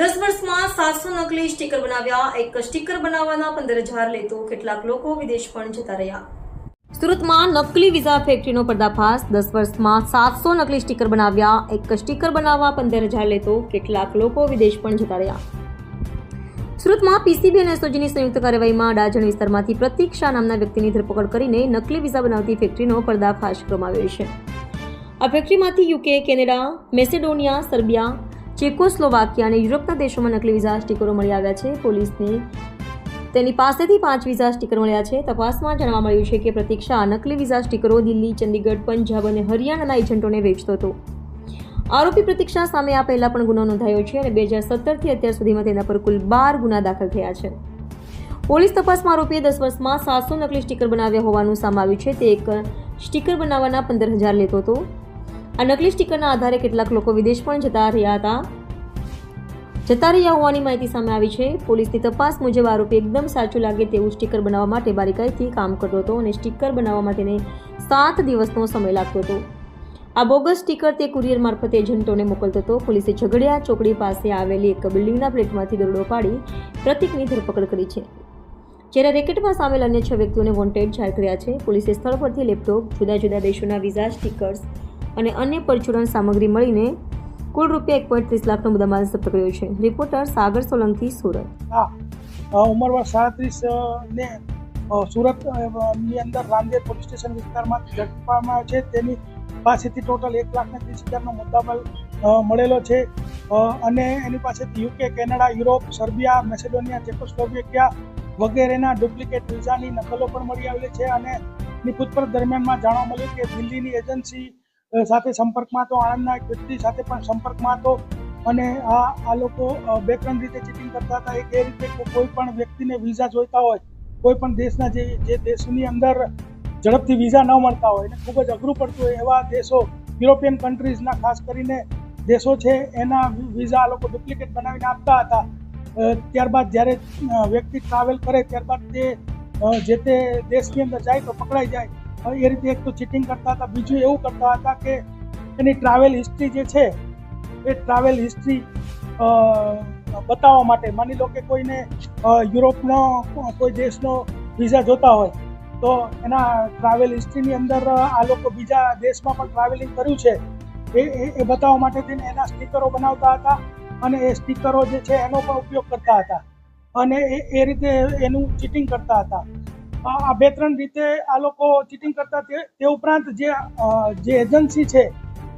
દસ વર્ષમાં સાતસો નકલી સ્ટીકર બનાવ્યા, એક સ્ટીકર બનાવવાના પંદર હજાર લેતો કેટલાક લોકો વિદેશ પણ જતા રહ્યા. સુરતમાં નકલી વિઝા ફેક્ટરીનો પર્દાફાશ. દસ વર્ષમાં સાતસો નકલી સ્ટીકર બનાવ્યા, એક સ્ટીકર બનાવવા પંદર હજાર લેતો કેટલાક લોકો વિદેશ પણ જતા રહ્યા. સુરતમાં પીસીબી અને એસઓજીની સંયુક્ત કાર્યવાહીમાં ડાજણ વિસ્તારમાંથી પ્રતિક્ષા નામના વ્યક્તિની ધરપકડ કરીને નકલી વિઝા બનાવતી ફેક્ટરીનો પર્દાફાશ કરવામાં આવ્યો છે. આ ફેક્ટરીમાંથી UK, Canada, Macedonia, Serbia Czechoslovakia અને યુરોપના દેશોમાં નકલી વિઝા સ્ટીકરો મળી આવ્યા છે. પોલીસને તેની પાસેથી પાંચ વિઝા સ્ટીકર મળ્યા છે. તપાસમાં જાણવા મળ્યું છે કે પ્રતીક્ષા નકલી વિઝા સ્ટીકરો દિલ્હી, ચંદીગઢ, પંજાબ અને હરિયાણાના એજન્ટોને વેચતો હતો. આરોપી પ્રતીક્ષા સામે આ પહેલા પણ ગુનો નોંધાયો છે અને બે હજાર સત્તરથી અત્યાર સુધીમાં તેના પર કુલ બાર ગુના દાખલ થયા છે. પોલીસ તપાસમાં આરોપીએ દસ વર્ષમાં સાતસો નકલી સ્ટીકર બનાવ્યા હોવાનું સામે આવ્યું છે. તે એક સ્ટીકર બનાવવાના પંદર હજાર લેતો હતો. આ નકલી સ્ટીકરના આધારે કેટલાક લોકો વિદેશ પણ જતા રહ્યા હતા. જતા રહ્યા હોવાની માહિતી સામે આવી છે. પોલીસની તપાસ મુજબ આરોપી એકદમ સાચું લાગે તેવું સ્ટીકર બનાવવા માટે બારીકાઈથી કામ કરતો હતો અને સ્ટીકર બનાવવામાં તેને સાત દિવસનો સમય લાગતો હતો. આ બોગસ સ્ટીકર તે કુરિયર મારફતે એજન્ટોને મોકલતો હતો. પોલીસે ઝઘડિયા ચોકડી પાસે આવેલી એક બિલ્ડિંગના પ્લેટમાંથી દરોડો પાડી પ્રતિકની ધરપકડ કરી છે. જ્યારે રેકેટમાં સામેલ અન્ય છ વ્યક્તિઓને વોન્ટેડ જાહેર કર્યા છે, પોલીસે સ્થળ પરથી લેપટોપ, જુદા જુદા દેશોના વિઝા, સ્ટીકર્સ અને અન્ય પરચુરણ સામગ્રી મળીને કુલ રૂપિયા એક પોઈન્ટ ત્રીસ લાખનો મુદ્દામાલ જપ્ત કર્યો છે. રિપોર્ટર સાગર સોલંકી સુરત. હા. અ, ઉંમર વર્ષ સાડત્રીસ ને સુરતની અંદર રામદેવ પોલીસ સ્ટેશન વિસ્તારમાં ઝડપવામાં આવે છે. તેની પાસેથી ટોટલ એક લાખ ને ત્રીસ હજારનો મુદ્દામાલ મળેલો છે. અને એની પાસેથી UK Canada Europe Serbia Macedonia Czechoslovakia વગેરેના ડુપ્લિકેટ વિઝાની નકલો પણ મળી આવેલી છે. અને ની પૂછપરછ દરમિયાનમાં જાણવા મળ્યું કે દિલ્હીની એજન્સી સાથે સંપર્કમાં હતો આણંદના એક વ્યક્તિ સાથે પણ સંપર્કમાં હતો અને આ આ લોકો બે ત્રણ રીતે ચીટિંગ કરતા હતા. એક એ રીતે કોઈ પણ વ્યક્તિને વિઝા જોઈતા હોય, કોઈ પણ દેશના જે જે દેશની અંદર ઝડપથી વિઝા ન મળતા હોય, એને ખૂબ જ અઘરું પડતું હોય એવા દેશો યુરોપિયન કન્ટ્રીઝના ખાસ કરીને દેશો છે, એના વિઝા આ લોકો ડુપ્લિકેટ બનાવીને આપતા હતા. ત્યારબાદ જ્યારે વ્યક્તિ ટ્રાવેલ કરે, ત્યારબાદ તે જે તે દેશની અંદર જાય તો પકડાઈ જાય. એ રીતે એક તો ચીટિંગ કરતા હતા, બીજું એવું કરતા હતા કે એની ટ્રાવેલ હિસ્ટ્રી જે છે, એ ટ્રાવેલ હિસ્ટ્રી બતાવવા માટે. માની લો કે કોઈને યુરોપનો, કોઈ દેશનો વિઝા જોતા હોય, તો એના ટ્રાવેલ હિસ્ટ્રીની અંદર આ લોકો બીજા દેશમાં પણ ટ્રાવેલિંગ કર્યું છે. એ, એ- બતાવવા માટે થઈને એના સ્ટીકરો બનાવતા હતા અને એ સ્ટીકરો જે છે એનો પણ ઉપયોગ કરતા હતા. અને એ એ રીતે એનું ચીટિંગ કરતા હતા. આ બે ત્રણ રીતે આ લોકો ચીટિંગ કરતા તે ઉપરાંત જે જે એજન્સી છે,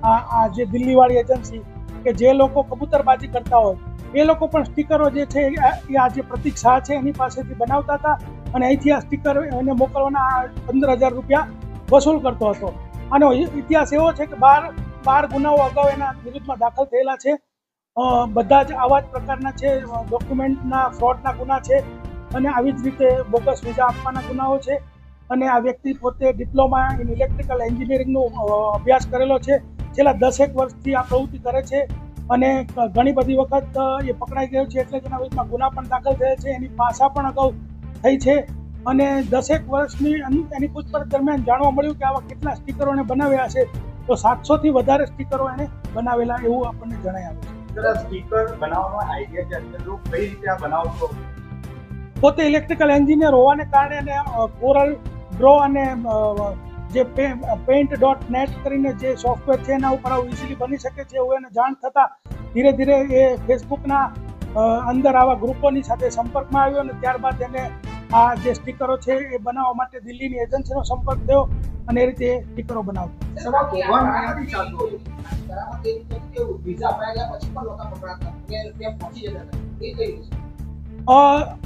આ જે દિલ્હીવાળી એજન્સી કે જે લોકો કબૂતરબાજી કરતા હોય, એ લોકો પણ સ્ટીકરો જે છે, એ આ જે પ્રતિક શાહ છે, એની પાસેથી બનાવતા હતા અને અહીંથી આ સ્ટીકર એને મોકલવાના પંદર હજાર રૂપિયા વસૂલ કરતો હતો. આનો ઇતિહાસ એવો છે કે બાર બાર ગુનાઓ અગાઉ એના વિરુદ્ધમાં દાખલ થયેલા છે. બધા જ આવા જ પ્રકારના છે ડોક્યુમેન્ટના ફ્રોડના ગુના છે. અને આવી જ રીતે બોગસ વિઝા આપવાના ગુનાઓ છે. અને આ વ્યક્તિ પોતે ડિપ્લોમા ઇન ઇલેક્ટ્રિકલ એન્જિનિયરિંગનો અભ્યાસ કરેલો છે. છેલ્લા દસેક વર્ષથી આ પ્રવૃત્તિ કરે છે અને ઘણી બધી વખત એ પકડાઈ ગયો છે એટલે તેના વિરુદ્ધમાં ગુના પણ દાખલ થયા છે. એની પાસા પણ અગાઉ થઈ છે. અને દસેક વર્ષની એની પૂછપરછ દરમિયાન જાણવા મળ્યું કે આવા કેટલા સ્ટીકરો એને બનાવ્યા છે. તો સાતસોથી વધારે સ્ટીકરો એને બનાવેલા એવું આપણને જણાય આવે છે. સ્ટીકર બનાવવાનો આઈડિયા છે. કઈ રીતે આ બનાવતો પોતે ઇલેક્ટ્રિકલ એન્જિનિયર હોવાને કારણે એને કોરલ ડ્રો અને જે પેન્ટ ડોટ નેટ કરીને જે સોફ્ટવેર છે એના ઉપર આવું ઇઝીલી બની શકે છે એવું એને જાણ થતાં ધીરે ધીરે એ ફેસબુકના અંદર આવા ગ્રુપોની સાથે સંપર્કમાં આવ્યો અને ત્યારબાદ એને આ જે સ્ટીકરો છે એ બનાવવા માટે દિલ્હીની એજન્સીનો સંપર્ક થયો અને એ રીતે એ સ્ટીકરો બનાવતો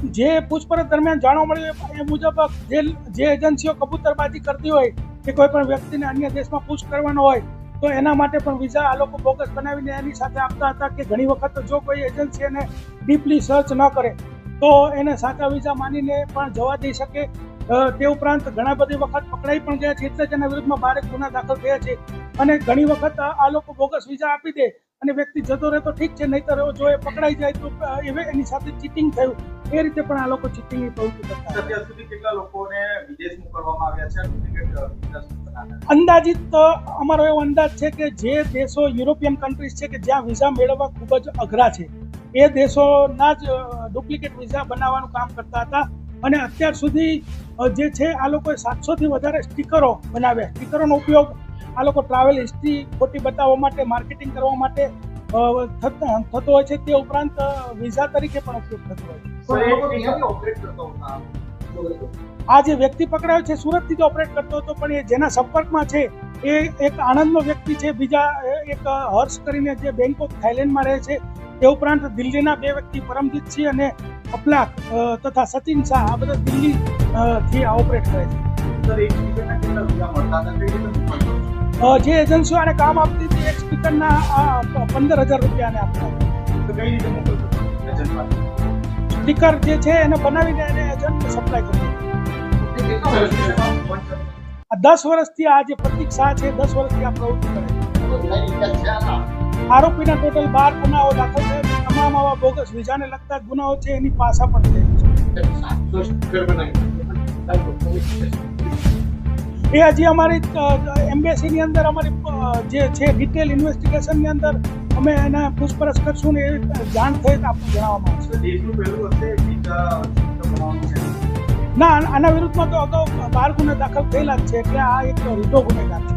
જે પૂછપરછ દરમિયાન જાણવા મળ્યું એ- મુજબ જે જે એજન્સીઓ કબૂતરબાજી કરતી હોય કે કોઈ પણ વ્યક્તિને અન્ય દેશમાં પૂછ કરવાનો હોય, તો એના માટે પણ વિઝા આ લોકો બોગસ બનાવીને એની સાથે આપતા હતા કે ઘણી વખત જો કોઈ એજન્સી એને ડીપલી સર્ચ ન કરે, તો એને સાચા વિઝા માનીને પણ જવા દઈ શકે. તે ઉપરાંત ઘણા બધી વખત પકડાઈ પણ ગયા છે, એટલે જ એના વિરુદ્ધમાં બારેક ગુના દાખલ થયા છે. અને ઘણી વખત આ લોકો બોગસ વિઝા આપી દે અને વ્યક્તિ જતો રહે તો ઠીક છે નહીતર જો એ પકડાઈ જાય તો એવે એની સાથે ચીટિંગ થયું. એ રીતે પણ આ લોકો ચીટિંગની પ્રવૃત્તિ કરતા અત્યાર સુધી કેટલા લોકોને વિદેશ મોકલવામાં આવ્યા છે? અંદાજિત તો અમારો એવો અંદાજ છે કે જે દેશો યુરોપિયન કન્ટ્રીઝ છે કે જ્યાં વિઝા મેળવવા ખૂબ જ અઘરા છે એ દેશોના જ ડુપ્લિકેટ વિઝા બનાવવાનું કામ કરતા હતા. અને અત્યાર સુધી જે છે આ લોકોએ સાતસોથી વધારે સ્ટીકરો બનાવ્યા. સ્ટીકરોનો ઉપયોગ આ લોકો ટ્રાવેલ હિસ્ટ્રી ખોટી બતાવવા માટે માર્કેટિંગ કરવા માટે થતો હોય છે તે ઉપરાંત વિઝા તરીકે પણ ઉપયોગ થતો હોય છે. આ જે વ્યક્તિ પકડાયો છે સુરતથી જ ઓપરેટ કરતો હતો પણ એ જેના સંપર્કમાં છે એ એક આણંદનો વ્યક્તિ છે. બીજા એક હર્ષ કરીને જે બેંકોક થાઇલેન્ડમાં રહે છે તે ઉપરાંત દિલ્હીના બે વ્યક્તિ પરમજીત સિંહ અને અપલાક તથા સચિન શાહ આ બધા દિલ્હી થી આ ઓપરેટ કરે છે. જે એજન્સીઓ આને કામ આપતી હતી એક સ્પીકરના પંદર હજાર રૂપિયાને આપતા સ્ટીકર જે છે એને બનાવીને એને એજન્ટ સપ્લાય? આ દસ વર્ષથી આ જે પ્રતિક શાહ છે દસ વર્ષથી આ પ્રવૃત્તિ કરે. આરોપીના ટોટલ બાર ગુનાઓ દાખલ છે. તમામ આવા બોગસ વિઝાને લગતા ગુનાઓ છે એની પાસા પણ છે. એ હજી અમારી એમ્બેસીની અંદર અમારી જે છે ડિટેલ ઇન્વેસ્ટિગેશનની અંદર અમે એને પૂછપરછ કરશું ને એ જાણ થઈ આપણે જણાવવામાં આવશે. ના આના વિરુદ્ધમાં તો અગાઉ બાર ગુના દાખલ થયેલા જ છે એટલે આ એક રીઢો ગુનેગાર છે.